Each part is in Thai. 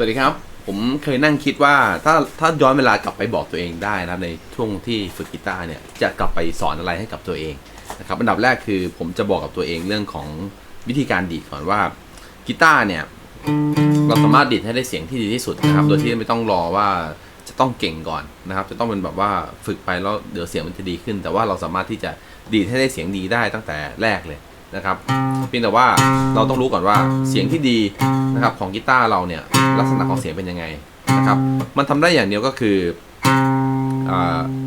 สวัสดีครับ ผมเคยนั่งคิดว่าถ้าถ้าย้อนเวลากลับไปบอกตัวเองได้นะครับในช่วงที่ฝึกกีตาร์เนี่ยจะกลับไปสอนอะไรให้กับตัวเองนะครับอันดับแรกคือผมจะบอกกับตัวเองเรื่องของวิธีการดีดก่อนว่ากีตาร์เนี่ยเราสามารถดีดให้ได้เสียงที่ดีที่สุดนะครับ โดยที่ไม่ต้องรอว่าจะต้องเก่งก่อนนะครับ จะต้องเป็นแบบว่าฝึกไปแล้วเดี๋ยวเสียงมันจะดีขึ้น แต่ว่าเราสามารถที่จะดีดให้ได้เสียงดีได้ตั้งแต่แรกเลย นะครับเพียงแต่ว่าเราต้องรู้ก่อนว่าเสียงที่ดีนะครับของกีตาร์เราเนี่ยลักษณะของเสียงเป็นยังไงนะครับมันทำได้อย่างเดียวก็คือ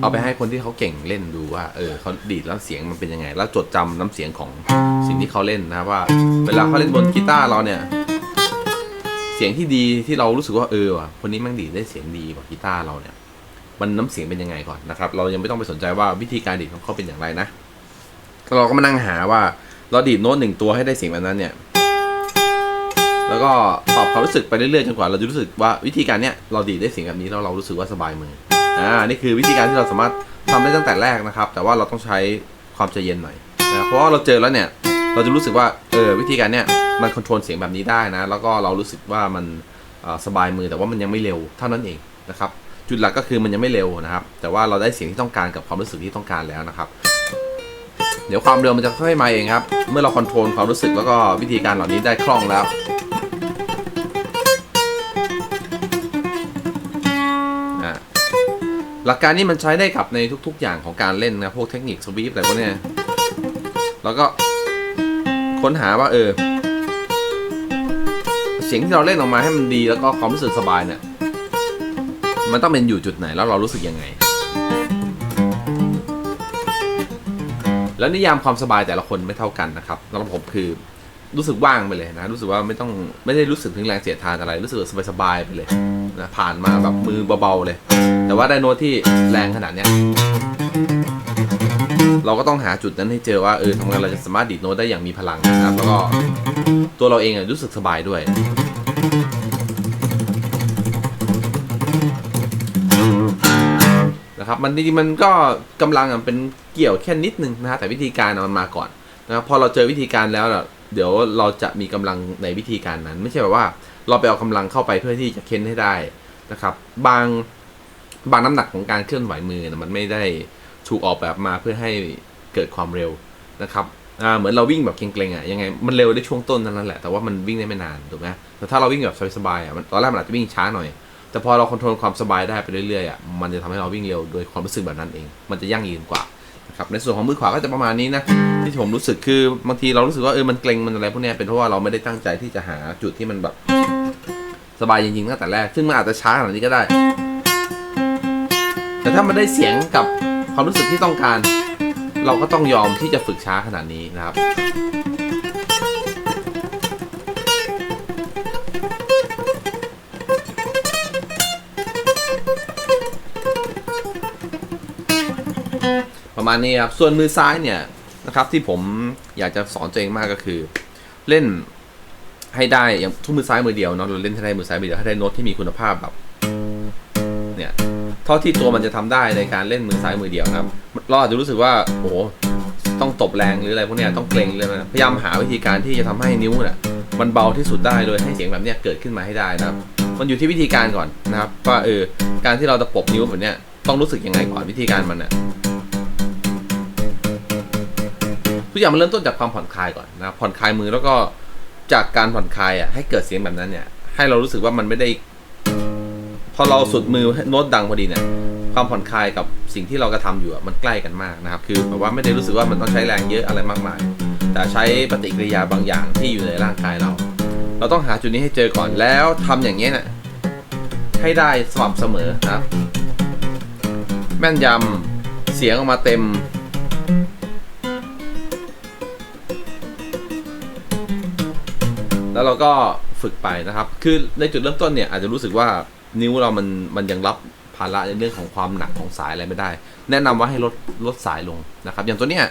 เอาไปให้คนที่เขาเก่งเล่นดูว่าเออเขาดีดแล้วเสียงมันเป็นยังไง แล้วจดจำน้ำเสียงของสิ่งที่เขาเล่นนะว่า เวลาเขาเล่นบนกีตาร์เราเนี่ยเสียงที่ดีที่เรารู้สึกว่าเออว่ะคนนี้แม่งดีดได้เสียงดีกว่ากีตาร์เราเนี่ยมันน้ำเสียงเป็นยังไงก่อนนะครับ เรายังไม่ต้องไปสนใจว่าวิธีการดีดของเขาเป็นอย่างไรนะเราก็มานั่งหาว่า เราดีดโน้ตหนึ่งตัวให้ได้เสียงแบบนั้นเนี่ย แล้วก็ปรับความรู้สึกไปเรื่อยๆจนกว่าเราจะรู้สึกว่าวิธีการเนี้ยเราดีดได้เสียงแบบนี้แล้วเรารู้สึกว่าสบายมือ อ่า นี่คือวิธีการที่เราสามารถทำได้ตั้งแต่แรกนะครับ แต่ว่าเราต้องใช้ความใจเย็นหน่อยนะเพราะว่าเราเจอแล้วเนี่ย เราจะรู้สึกว่า เออ วิธีการเนี้ยมันคอนโทรลเสียงแบบนี้ได้นะ แล้วก็เรารู้สึกว่ามันสบายมือ แต่ว่ามันยังไม่เร็วเท่านั้นเองนะครับ จุดหลักก็คือมันยังไม่เร็วนะครับ แต่ว่าเราได้เสียงที่ต้องการกับความรู้สึกที่ต้องการแล้วนะครับ เดี๋ยวความเร็วมันจะค่อยมาเองครับ เมื่อเราคอนโทรลความรู้สึกแล้วก็วิธีการเหล่านี้ได้คล่องแล้วอะหลักการนี้มันใช้ได้กับในทุก ๆ อย่างของการเล่นนะ พวกเทคนิคสวีปอะไรพวกเนี้ยแล้วก็ค้นหาว่าเออ เสียงที่เราเล่นออกมาให้มันดีแล้วก็ความรู้สึกสบายเนี่ย มันต้องเป็นอยู่จุดไหนแล้วเรารู้สึกยังไง แล้วนิยามความสบายแต่ละคนไม่เท่ากันนะครับสำหรับผมคือรู้สึกว่างไปเลยนะ รู้สึกว่าไม่ต้องไม่ได้รู้สึกถึงแรงเสียดทานอะไร รู้สึกสบายๆไปเลยนะผ่านมาแบบมือเบาๆเลย แต่ว่าได้โน้ตที่แรงขนาดเนี้ยเราก็ต้องหาจุดนั้นให้เจอว่าเออทำไงเราจะสามารถดีดโน้ตได้อย่างมีพลังนะครับแล้วก็ตัวเราเองอะรู้สึกสบายด้วย นะครับ มันจริงๆมันก็กำลังเป็นเกี่ยวแค่นิดนึงนะฮะแต่วิธีการมันมาก่อนนะครับพอเราเจอวิธีการแล้วเดี๋ยวเราจะมีกำลังในวิธีการนั้น ไม่ใช่แบบว่าเราไปเอากำลังเข้าไปเพื่อที่จะเค้นให้ได้นะครับ บางบางน้ำหนักของการเคลื่อนไหวมือนะมันไม่ได้ถูกออกแบบมาเพื่อให้เกิดความเร็วนะครับเหมือนเราวิ่งแบบเกรงๆอะยังไงมันเร็วได้ช่วงต้นนั้นแหละแต่ว่ามันวิ่งได้ไม่นานถูกไหมแต่ถ้าเราวิ่งแบบสบายๆอะมันตอนแรกมันอาจจะวิ่งช้าหน่อย แต่พอเราคอนโทรลความสบายได้ไปเรื่อยๆอะมันจะทำให้เราวิ่งเร็วโดยความรู้สึกแบบนั้นเอง มันจะยั่งยืนกว่านะครับในส่วนของมือขวาก็จะประมาณนี้นะที่ผมรู้สึกคือบางทีเรารู้สึกว่าเออมันเกร็งมันอะไรพวกนี้เป็นเพราะว่าเราไม่ได้ตั้งใจที่จะหาจุดที่มันแบบสบายจริงๆตั้งแต่แรกซึ่งมันอาจจะช้าขนาดนี้ก็ได้ แต่ถ้ามันได้เสียงกับความรู้สึกที่ต้องการ เราก็ต้องยอมที่จะฝึกช้าขนาดนี้นะครับ ประมาณนี้ครับส่วนมือซ้ายเนี่ยนะครับที่ผมอยากจะสอนตัวเองมากก็คือ เล่นให้ได้อย่างทุกมือซ้ายมือเดียวเนาะเราเล่นให้ได้มือซ้ายมือเดียวให้ได้โน้ตที่มีคุณภาพแบบเนี่ยเท่าที่ตัวมันจะทำได้ในการเล่นมือซ้ายมือเดียวนะครับเราอาจจะรู้สึกว่าโอ้โหต้องตบแรงหรืออะไรพวกเนี้ยต้องเกรงเลยนะพยายามหาวิธีการที่จะทำให้นิ้วเนี่ยมันเบาที่สุดได้โดยให้เสียงแบบเนี้ยเกิดขึ้นมาให้ได้นะครับ มันอยู่ที่วิธีการก่อนนะครับว่าเออการที่เราจะปบนิ้วแบบเนี้ยต้องรู้สึกยังไงก่อนวิธีการมันเนี่ ทุกอย่างมันเริ่มต้นจากความผ่อนคลายก่อนนะครับผ่อนคลายมือแล้วก็จากการผ่อนคลายอะให้เกิดเสียงแบบนั้นเนี่ย ให้เรารู้สึกว่ามันไม่ได้ พอเราสุดมือโน้ตดังพอดีเนี่ยความผ่อนคลายกับสิ่งที่เรากระทำอยู่มันใกล้กันมากนะครับ คือแบบว่าไม่ได้รู้สึกว่ามันต้องใช้แรงเยอะอะไรมากมาย แต่ใช้ปฏิกิริยาบางอย่างที่อยู่ในร่างกายเรา เราต้องหาจุดนี้ให้เจอก่อนแล้วทำอย่างเงี้น่ะให้ได้สม่ำเสมอนะครับ แม่นยำเสียงออกมาเต็ม เราก็ฝึกไปนะครับ คือในจุดเริ่มต้นเนี่ยอาจจะรู้สึกว่านิ้วเรามันมันยังรับภาระในเรื่องของความหนักของสายอะไรไม่ได้ แนะนำว่าให้ลดลดสายลงนะครับ อย่างตัวเนี้ย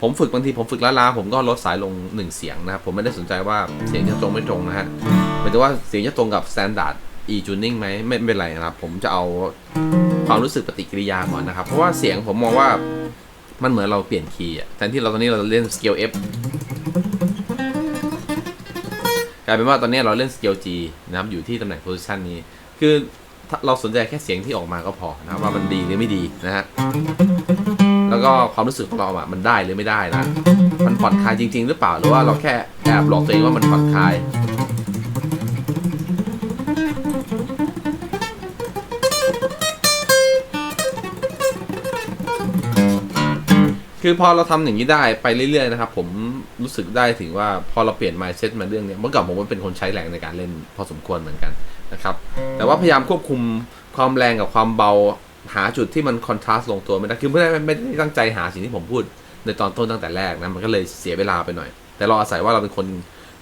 ผมฝึกบางทีผมฝึกล้าๆผมก็ลดสายลงหนึ่งเสียงนะครับ ผมไม่ได้สนใจว่าเสียงจะตรงไม่ตรงนะฮะหมายถึงว่าเสียงจะตรงกับ standard e tuning ไหมไม่เป็นไรนะครับ ผมจะเอาความรู้สึกปฏิกิริยาก่อนนะครับ เพราะว่าเสียงผมมองว่ามันเหมือนเราเปลี่ยนคีย์อะแทนที่เราตอนนี้เราเล่น scale F กลายเป็นว่าตอนนี้เราเล่นสเกล G นะครับอยู่ที่ตำแหน่งโพซิชันนี้ คือเราสนใจแค่เสียงที่ออกมาก็พอนะว่ามันดีหรือไม่ดีนะฮะแล้วก็ความรู้สึกของเราอะมันได้หรือไม่ได้นะ มันผ่อนคลายจริง ๆ หรือเปล่าหรือว่าเราแค่แอบหลอกตัวเองว่ามันผ่อนคลาย คือพอเราทำอย่างนี้ได้ไปเรื่อยๆนะครับ ผมรู้สึกได้ถึงว่าพอเราเปลี่ยน mindset มาเรื่องเนี้ยเมื่อก่อนผมเป็นคนใช้แรงในการเล่นพอสมควรเหมือนกันนะครับ แต่ว่าพยายามควบคุมความแรงกับความเบาหาจุดที่มันคอนทราสต์ลงตัวไม่ได้คือไม่ได้ไม่ได้ตั้งใจหาสิ่งที่ผมพูดในตอนต้นตั้งแต่แรกนะมันก็เลยเสียเวลาไปหน่อย แต่เราอาศัยว่าเราเป็นคน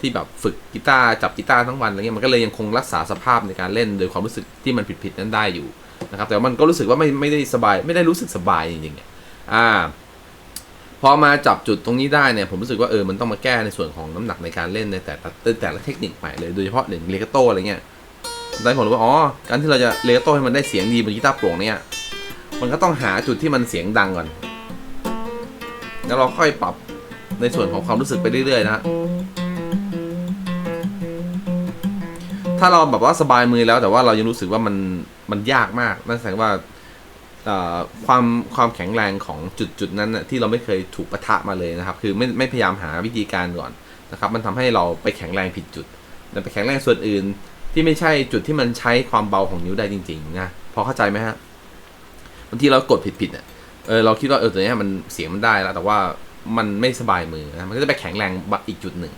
ที่แบบฝึกกีตาร์จับกีตาร์ทั้งวันอะไรเงี้ยมันก็เลยยังคงรักษาสภาพในการเล่น โดยความรู้สึกที่มันผิดๆนั้นได้อยู่นะครับแต่ว่ามันก็รู้สึกว่าไม่ไม่ได้สบายไม่ได้รู้สึกสบายจริงๆอ่า พอมาจับจุดตรงนี้ได้เนี่ยผมรู้สึกว่าเออมันต้องมาแก้ในส่วนของน้ำหนักในการเล่นในแต่ละแต่ละเทคนิคใหม่เลยโดยเฉพาะหนึ่งเลกโตอะไรเงี้ยได้ผมรู้ว่าอ๋อการที่เราจะเลกโตให้มันได้เสียงดีบนกีตาร์โปร่งเนี่ยมันก็ต้องหาจุดที่มันเสียงดังก่อน แล้วเราค่อยปรับในส่วนของความรู้สึกไปเรื่อยๆนะถ้าเราแบบว่าสบายมือแล้วแต่ว่าเรายังรู้สึกว่ามันมันยากมากนั่นแสดงว่า ความความแข็งแรงของจุดจุดนั้นนะที่เราไม่เคยถูกปะทะมาเลยนะครับ คือไม่ไม่พยายามหาวิธีการก่อนนะครับ มันทำให้เราไปแข็งแรงผิดจุดไปแข็งแรงส่วนอื่น ที่ไม่ใช่จุดที่มันใช้ความเบาของนิ้วได้จริงๆนะพอเข้าใจไหมฮะบางทีเรากดผิดๆอะเออเราคิดว่าเออตัวเนี้ยมันเสียงมันได้แล้ว แต่ว่ามันไม่สบายมือนะมันก็จะไปแข็งแรงอีกจุดหนึ่ง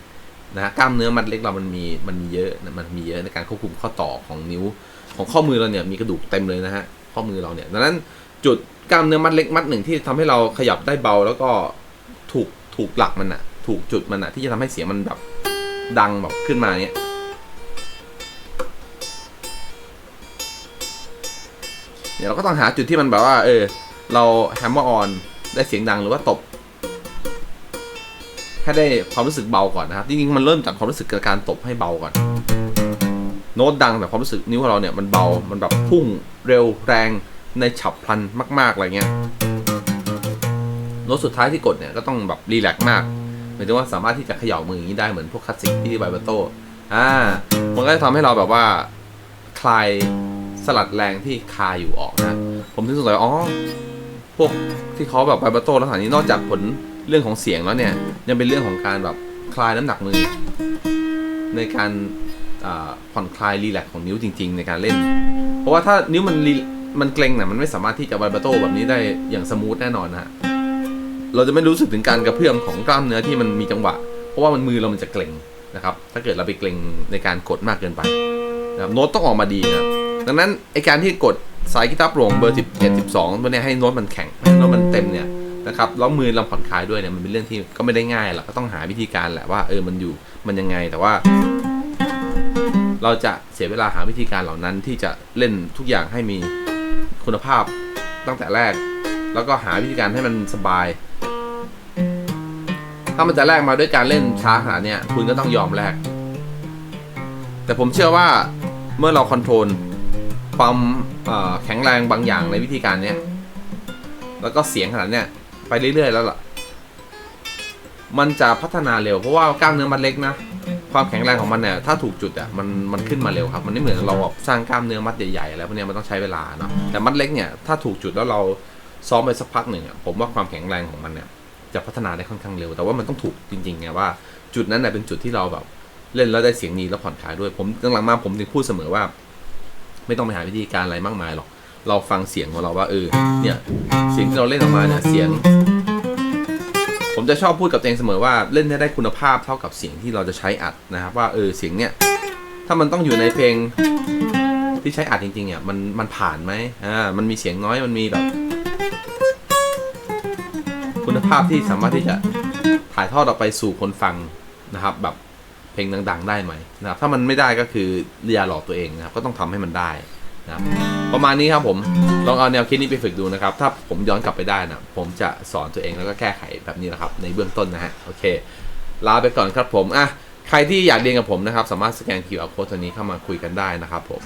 นะฮะกล้ามเนื้อมัดเล็กเรามันมีมันมีเยอะนะมันมีเยอะในการควบคุมข้อต่อของนิ้ว ของข้อมือเราเนี่ยมีกระดูกเต็มเลยนะฮะ ข้อมือเราเนี่ยดังนั้นจุดกล้ามเนื้อมัดเล็กมัดหนึ่งที่ทำให้เราขยับได้เบา แล้วก็ถูกถูกหลักมันอะถูกจุดมันอะที่จะทำให้เสียงมันแบบดังแบบขึ้นมาเนี้ยเดี๋ยวเราก็ต้องหาจุดที่มันแบบว่า เออ เราแฮมเมอร์ออนได้เสียงดังหรือว่าตบให้ได้ความรู้สึกเบาก่อนนะครับจริงๆมันเริ่มจากความรู้สึกกับการตบให้เบาก่อน โน้ตดังแต่ความรู้สึกนิ้วของเราเนี่ยมันเบา มันแบบพุ่งเร็วแรงในฉับพลันมาก ๆ อะไรเงี้ย โน้ตสุดท้ายที่กดเนี่ยก็ต้องแบบรีแลกซ์มากหมายถึงว่าสามารถที่จะเขย่ามืออย่างนี้ได้เหมือนพวกคลาสสิกที่ไบเบโตอ่า มันก็จะทำให้เราแบบว่าคลายสลัดแรงที่คาอยู่ออกนะ ผมถึงสงสัยอ๋อ พวกที่เขาแบบไบเบโตลักษณะนี้นอกจากผลเรื่องของเสียงแล้วเนี่ย ยังเป็นเรื่องของการแบบคลายน้ำหนักมือ ในการ ผ่อนคลายรีแลกของนิ้วจริง ๆ ในการเล่น เพราะว่าถ้านิ้วมันมันเกร็งเนี่ยมันไม่สามารถที่จะไวเบโตแบบนี้ได้อย่างสมูทแน่นอนนะฮะเราจะไม่รู้สึกถึงการกระเพื่อมของกล้ามเนื้อที่มันมีจังหวะ เพราะว่ามันมือเรามันจะเกร็งนะครับ ถ้าเกิดเราไปเกร็งในการกดมากเกินไปนะครับโน้ตต้องออกมาดีนะดังนั้นไอการที่กดสายกีตาร์โปร่งเบอร์ 11 12ตัวเนี้ยให้โน้ตมันแข็งโน้ตมันเต็มเนี่ยนะครับแล้วมือเราผ่อนคลายด้วยเนี่ยมันเป็นเรื่องที่ก็ไม่ได้ง่ายหรอกก็ต้องหาวิธีการแหละว่าเออมันอยู่มันยังไงแต่ว่า เราจะเสียเวลาหาวิธีการเหล่านั้นที่จะเล่นทุกอย่างให้มีคุณภาพตั้งแต่แรก แล้วก็หาวิธีการให้มันสบาย ถ้ามันจะแลกมาด้วยการเล่นช้าขนาดนี้คุณก็ต้องยอมแลกแต่ผมเชื่อว่าเมื่อเราคอนโทรลความแข็งแรงบางอย่างในวิธีการเนี้ยแล้วก็เสียงขนาดเนี้ยไปเรื่อยๆแล้วล่ะ มันจะพัฒนาเร็วเพราะว่ากล้ามเนื้อมันเล็กนะ ความแข็งแรงของมันเนี่ยถ้าถูกจุดอะมันมันขึ้นมาเร็วครับ มันไม่เหมือนเราแบบสร้างกล้ามเนื้อมัดใหญ่ๆแล้วพวกนี้มันต้องใช้เวลาเนาะแต่มัดเล็กเนี่ยถ้าถูกจุดแล้วเราซ้อมไปสักพักหนึ่งอะผมว่าความแข็งแรงของมันเนี่ยจะพัฒนาได้ค่อนข้างเร็ว แต่ว่ามันต้องถูกจริงๆไงว่าจุดนั้นเนี่ยเป็นจุดที่เราแบบเล่นแล้วได้เสียงดีแล้วผ่อนคลายด้วย ผมหลังมาผมถึงพูดเสมอว่า ไม่ต้องไปหาวิธีการอะไรมากมายหรอก เราฟังเสียงของเราว่าเออเนี่ยเสียงที่เราเล่นออกมาเนี่ยเสียง จะชอบพูดกับตัวเองเสมอว่าเล่นให้ได้คุณภาพเท่ากับเสียงที่เราจะใช้อัดนะครับ ว่าเออเสียงเนี่ยถ้ามันต้องอยู่ในเพลงที่ใช้อัดจริงๆเนี่ยมันมันผ่านไหมอ่ามันมีเสียงน้อยมันมีแบบ คุณภาพที่สามารถที่จะถ่ายทอดออกไปสู่คนฟังนะครับ แบบเพลงดัง ๆ ได้ไหมนะครับถ้ามันไม่ได้ก็คืออย่าหลอกตัวเองนะครับก็ต้องทำให้มันได้ นะครับประมาณนี้ครับผมลองเอาแนวคิดนี้ไปฝึกดูนะครับ ถ้าผมย้อนกลับไปได้นะผมจะสอนตัวเองแล้วก็แก้ไขแบบนี้นะครับ ในเบื้องต้นนะฮะโอเค ลาไปก่อนครับผมอะใครที่อยากเรียนกับผมนะครับ สามารถสแกน QR code ตัวนี้เข้ามาคุยกันได้นะครับผม